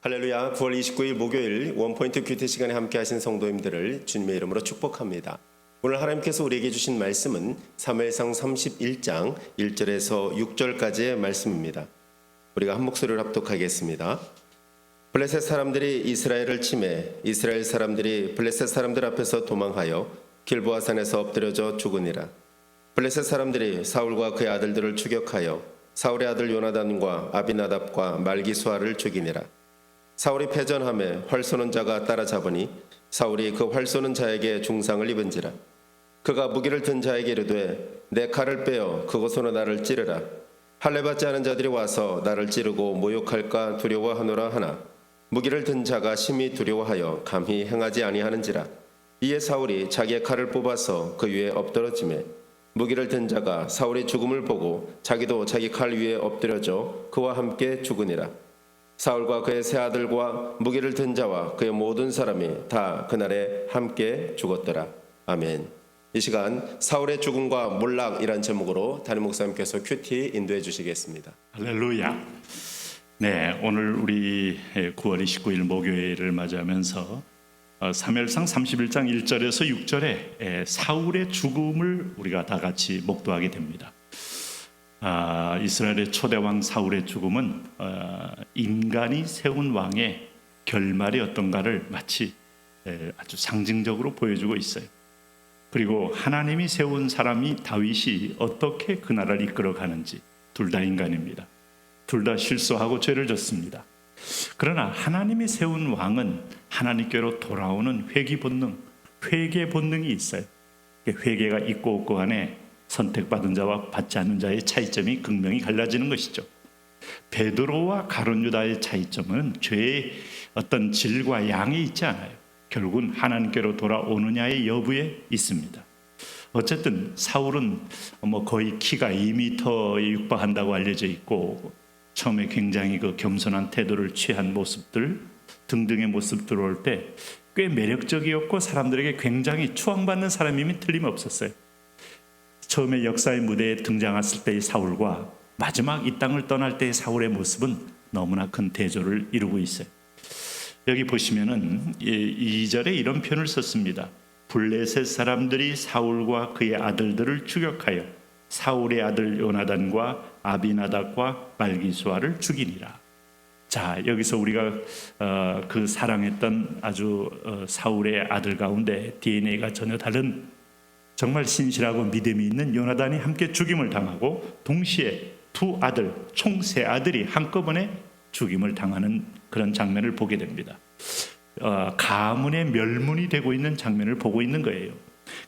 할렐루야 9월 29일 목요일 원포인트 큐티 시간에 함께 하신 성도님들을 주님의 이름으로 축복합니다. 오늘 하나님께서 우리에게 주신 말씀은 사무엘상 31장 1절에서 6절까지의 말씀입니다. 우리가 한 목소리를 합독하겠습니다. 블레셋 사람들이 이스라엘을 침해 이스라엘 사람들이 블레셋 사람들 앞에서 도망하여 길보아 산에서 엎드려져 죽으니라. 블레셋 사람들이 사울과 그의 아들들을 추격하여 사울의 아들 요나단과 아비나답과 말기수아를 죽이니라. 사울이 패전함에 활 쏘는 자가 따라잡으니 사울이 그 활 쏘는 자에게 중상을 입은지라. 그가 무기를 든 자에게 이르되 내 칼을 빼어 그곳으로 나를 찌르라. 할례 받지 않은 자들이 와서 나를 찌르고 모욕할까 두려워하노라 하나. 무기를 든 자가 심히 두려워하여 감히 행하지 아니하는지라. 이에 사울이 자기의 칼을 뽑아서 그 위에 엎드러짐에 무기를 든 자가 사울의 죽음을 보고 자기도 자기 칼 위에 엎드려져 그와 함께 죽으니라 사울과 그의 세 아들과 무기를 든 자와 그의 모든 사람이 다 그날에 함께 죽었더라. 아멘. 이 시간 사울의 죽음과 몰락이란 제목으로 담임 목사님께서 큐티 인도해 주시겠습니다. 할렐루야. 네, 오늘 우리 9월 29일 목요일을 맞이하면서 어, 사무엘상 31장 1절에서 6절에 사울의 죽음을 우리가 다 같이 목도하게 됩니다. 아, 이스라엘의 초대 왕 사울의 죽음은 어, 인간이 세운 왕의 결말이 어떤가를 마치 에, 아주 상징적으로 보여주고 있어요. 그리고 하나님이 세운 사람이 다윗이 어떻게 그 나라를 이끌어 가는지 둘 다 인간입니다. 둘 다 실수하고 죄를 졌습니다. 그러나 하나님이 세운 왕은 하나님께로 돌아오는 회귀 본능, 회개 본능이 있어요. 회개가 있고 없고 간에 선택받은 자와 받지 않는 자의 차이점이 극명히 갈라지는 것이죠. 베드로와 가론 유다의 차이점은 죄의 어떤 질과 양이 있지 않아요. 결국은 하나님께로 돌아오느냐의 여부에 있습니다. 어쨌든 사울은 뭐 거의 키가 2m에 육박한다고 알려져 있고 처음에 굉장히 그 겸손한 태도를 취한 모습들 등등의 모습 들어올 때 꽤 매력적이었고 사람들에게 굉장히 추앙받는 사람임이 틀림없었어요. 처음에 역사의 무대에 등장했을 때의 사울과 마지막 이 땅을 떠날 때의 사울의 모습은 너무나 큰 대조를 이루고 있어요. 여기 보시면은 2절에 이런 표현을 썼습니다. 블레셋 사람들이 사울과 그의 아들들을 추격하여 사울의 아들 요나단과 아비나답과 말기수아를 죽이니라. 자 여기서 우리가 어, 그 사랑했던 아주 어, 사울의 아들 가운데 DNA가 전혀 다른 정말 신실하고 믿음이 있는 요나단이 함께 죽임을 당하고 동시에 두 아들 총 세 아들이 한꺼번에 죽임을 당하는 그런 장면을 보게 됩니다. 어, 가문의 멸문이 되고 있는 장면을 보고 있는 거예요.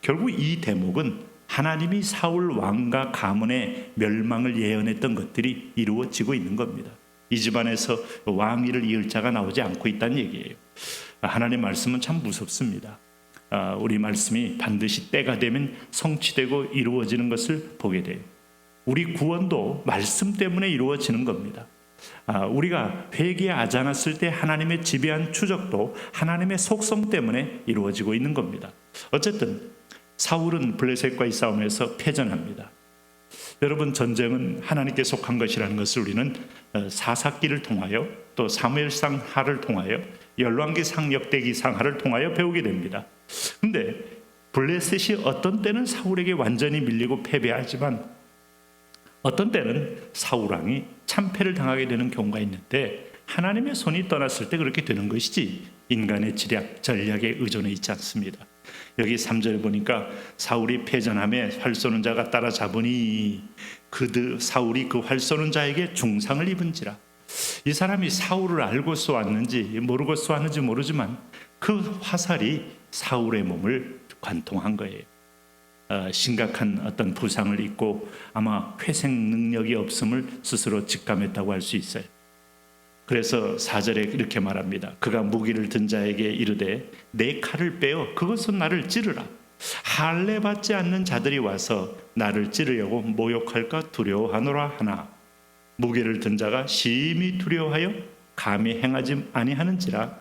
결국 이 대목은 하나님이 사울 왕과 가문의 멸망을 예언했던 것들이 이루어지고 있는 겁니다. 이 집안에서 왕위를 이을 자가 나오지 않고 있다는 얘기예요. 하나님 말씀은 참 무섭습니다. 아, 우리 말씀이 반드시 때가 되면 성취되고 이루어지는 것을 보게 돼요. 우리 구원도 말씀 때문에 이루어지는 겁니다. 아, 우리가 회개하지 않았을 때 하나님의 지배한 추적도 하나님의 속성 때문에 이루어지고 있는 겁니다. 어쨌든 사울은 블레셋과의 싸움에서 패전합니다. 여러분 전쟁은 하나님께 속한 것이라는 것을 우리는 어, 사사기를 통하여 또 사무엘상 하를 통하여 열왕기 상 역대기 상 하를 통하여 배우게 됩니다. 근데 블레셋이 어떤 때는 사울에게 완전히 밀리고 패배하지만 어떤 때는 사울 왕이 참패를 당하게 되는 경우가 있는데 하나님의 손이 떠났을 때 그렇게 되는 것이지 인간의 지략 전략에 의존해 있지 않습니다. 여기 3절에 보니까 사울이 패전함에 활 쏘는 자가 따라잡으니 그들 사울이 그 활 쏘는 자에게 중상을 입은지라 이 사람이 사울을 알고 쏘았는지 모르고 쏘았는지 모르지만 그 화살이 사울의 몸을 관통한 거예요. 어, 심각한 어떤 부상을 입고 아마 회생 능력이 없음을 스스로 직감했다고 할 수 있어요. 그래서 사절에 이렇게 말합니다. 그가 무기를 든 자에게 이르되 내 칼을 빼어 그것은 나를 찌르라. 할례 받지 않는 자들이 와서 나를 찌르려고 모욕할까 두려워하노라 하나 무기를 든 자가 심히 두려워하여 감히 행하지 아니하는지라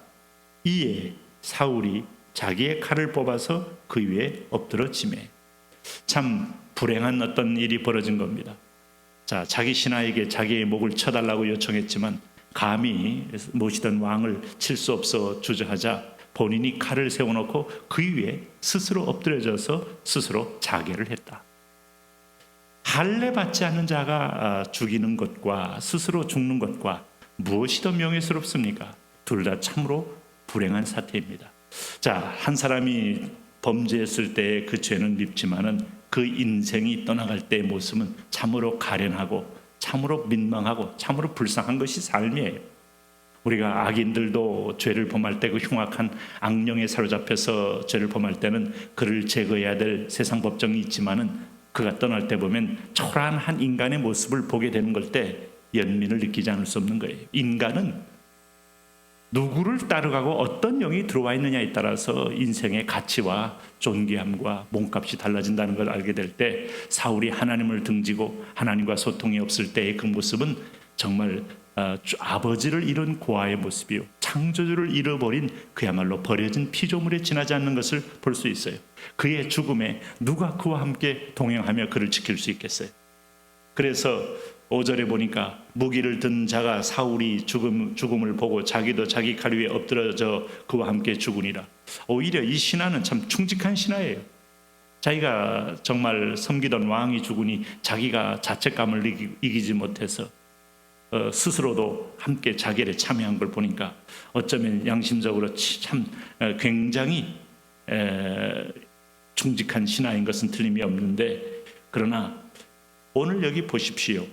이에 사울이 자기의 칼을 뽑아서 그 위에 엎드러지매 참 불행한 어떤 일이 벌어진 겁니다. 자, 자기 신하에게 자기의 목을 쳐달라고 요청했지만 감히 모시던 왕을 칠 수 없어 주저하자 본인이 칼을 세워놓고 그 위에 스스로 엎드려져서 스스로 자결을 했다. 할례 받지 않는 자가 아, 죽이는 것과 스스로 죽는 것과 무엇이 더 명예스럽습니까? 둘 다 참으로 불행한 사태입니다. 자, 한 사람이 범죄했을 때 그 죄는 밉지만은 그 인생이 떠나갈 때의 모습은 참으로 가련하고 참으로 민망하고 참으로 불쌍한 것이 삶이에요. 우리가 악인들도 죄를 범할 때 그 흉악한 악령에 사로잡혀서 죄를 범할 때는 그를 제거해야 될 세상 법정이 있지만은 그가 떠날 때 보면 초라한 한 인간의 모습을 보게 되는 걸 때 연민을 느끼지 않을 수 없는 거예요. 인간은 누구를 따라가고 어떤 영이 들어와 있느냐에 따라서 인생의 가치와 존귀함과 몸값이 달라진다는 걸 알게 될 때 사울이 하나님을 등지고 하나님과 소통이 없을 때의 그 모습은 정말 어, 주- 아버지를 잃은 고아의 모습이요 창조주를 잃어버린 그야말로 버려진 피조물에 지나지 않는 것을 볼 수 있어요. 그의 죽음에 누가 그와 함께 동행하며 그를 지킬 수 있겠어요? 그래서 5절에 보니까 무기를 든 자가 사울이 죽음, 죽음을 보고 자기도 자기 칼 위에 엎드려져 그와 함께 죽으니라. 오히려 이 신하는 참 충직한 신하예요. 자기가 정말 섬기던 왕이 죽으니 자기가 자책감을 이기, 이기 지 못해서 어, 스스로도 함께 자결에 참여한 걸 보니까 어쩌면 양심적으로 치- 참 어, 굉장히 에, 충직한 신하인 것은 틀림이 없는데 그러나 오늘 여기 보십시오.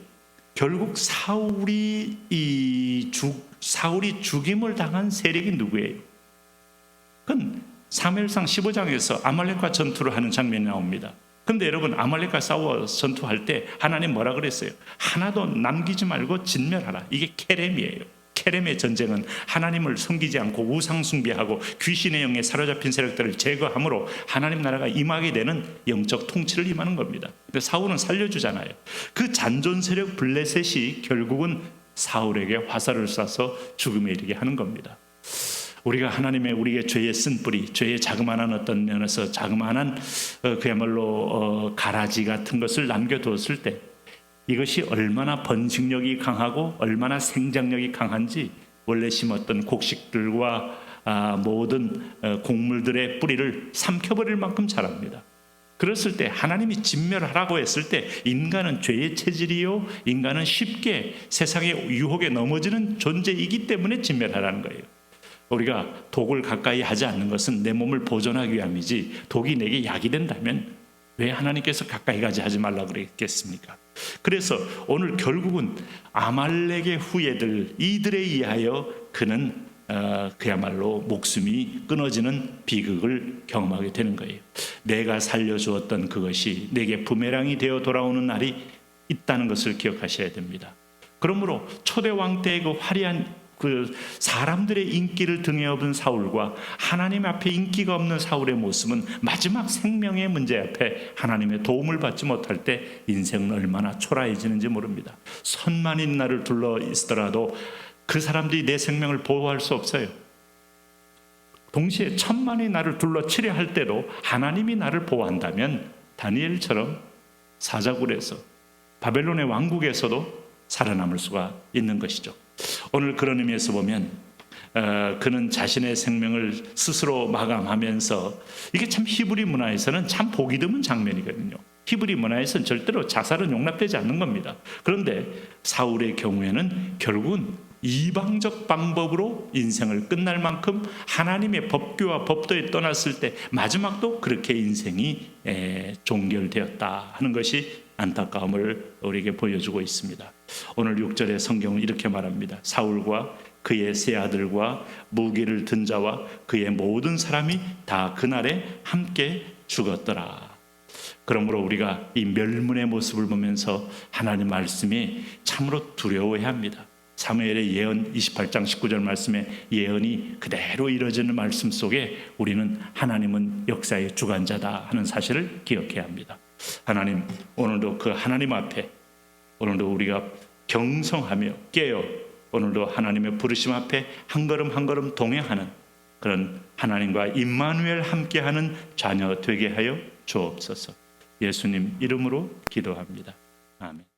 결국 사울이 이 죽, 사울이 죽임을 당한 세력이 누구예요? 그건 사무엘상 15장에서 아말렉과 전투를 하는 장면이 나옵니다. 근데 여러분 아말렉과 싸워 전투할 때 하나님 뭐라 그랬어요? 하나도 남기지 말고 진멸하라. 이게 케렘이에요. 케렘의 전쟁은 하나님을 섬기지 않고 우상 숭배하고 귀신의 영에 사로잡힌 세력들을 제거함으로 하나님 나라가 임하게 되는 영적 통치를 임하는 겁니다. 근데 사울은 살려주잖아요. 그 잔존 세력 블레셋이 결국은 사울에게 화살을 쏴서 죽음에 이르게 하는 겁니다. 우리가 하나님의 우리의 죄의 쓴 뿌리, 죄의 자그마한 어떤 면에서 자그마한 어, 그야말로 어, 가라지 같은 것을 남겨두었을 때 이것이 얼마나 번식력이 강하고 얼마나 생장력이 강한지 원래 심었던 곡식들과 아, 모든 어, 곡물들의 뿌리를 삼켜버릴 만큼 자랍니다. 그랬을 때 하나님이 진멸하라고 했을 때 인간은 죄의 체질이요 인간은 쉽게 세상의 유혹에 넘어지는 존재이기 때문에 진멸하라는 거예요. 우리가 독을 가까이 하지 않는 것은 내 몸을 보존하기 위함이지 독이 내게 약이 된다면 왜 하나님께서 가까이 가지 하지 말라 그랬겠습니까? 그래서 오늘 결국은 아말렉의 후예들 이들에 의하여 그는 어, 그야말로 목숨이 끊어지는 비극을 경험하게 되는 거예요. 내가 살려주었던 그것이 내게 부메랑이 되어 돌아오는 날이 있다는 것을 기억하셔야 됩니다. 그러므로 초대 왕 때의 그 화려한 그 사람들의 인기를 등에 업은 사울과 하나님 앞에 인기가 없는 사울의 모습은 마지막 생명의 문제 앞에 하나님의 도움을 받지 못할 때 인생은 얼마나 초라해지는지 모릅니다. 선만인 나를 둘러 있더라도 그 사람들이 내 생명을 보호할 수 없어요. 동시에 천만이 나를 둘러 치려 할 때도 하나님이 나를 보호한다면 다니엘처럼 사자굴에서 바벨론의 왕국에서도 살아남을 수가 있는 것이죠. 오늘 그런 의미에서 보면 어, 그는 자신의 생명을 스스로 마감하면서 이게 참 히브리 문화에서는 참 보기 드문 장면이거든요. 히브리 문화에서는 절대로 자살은 용납되지 않는 겁니다. 그런데 사울의 경우에는 결국은 이방적 방법으로 인생을 끝날 만큼 하나님의 법규와 법도에 떠났을 때 마지막도 그렇게 인생이 에, 종결되었다 하는 것이 안타까움을 우리에게 보여주고 있습니다. 오늘 6절의 성경은 이렇게 말합니다. 사울과 그의 세 아들과 무기를 든 자와 그의 모든 사람이 다 그날에 함께 죽었더라. 그러므로 우리가 이 멸문의 모습을 보면서 하나님 말씀이 참으로 두려워해야 합니다. 사무엘의 예언 28장 19절 말씀에 예언이 그대로 이루어지는 말씀 속에 우리는 하나님은 역사의 주관자다 하는 사실을 기억해야 합니다. 하나님 오늘도 그 하나님 앞에 오늘도 우리가 경성하며 깨어 오늘도 하나님의 부르심 앞에 한 걸음 한 걸음 동행하는 그런 하나님과 임마누엘 함께하는 자녀 되게 하여 주옵소서. 예수님 이름으로 기도합니다. 아멘.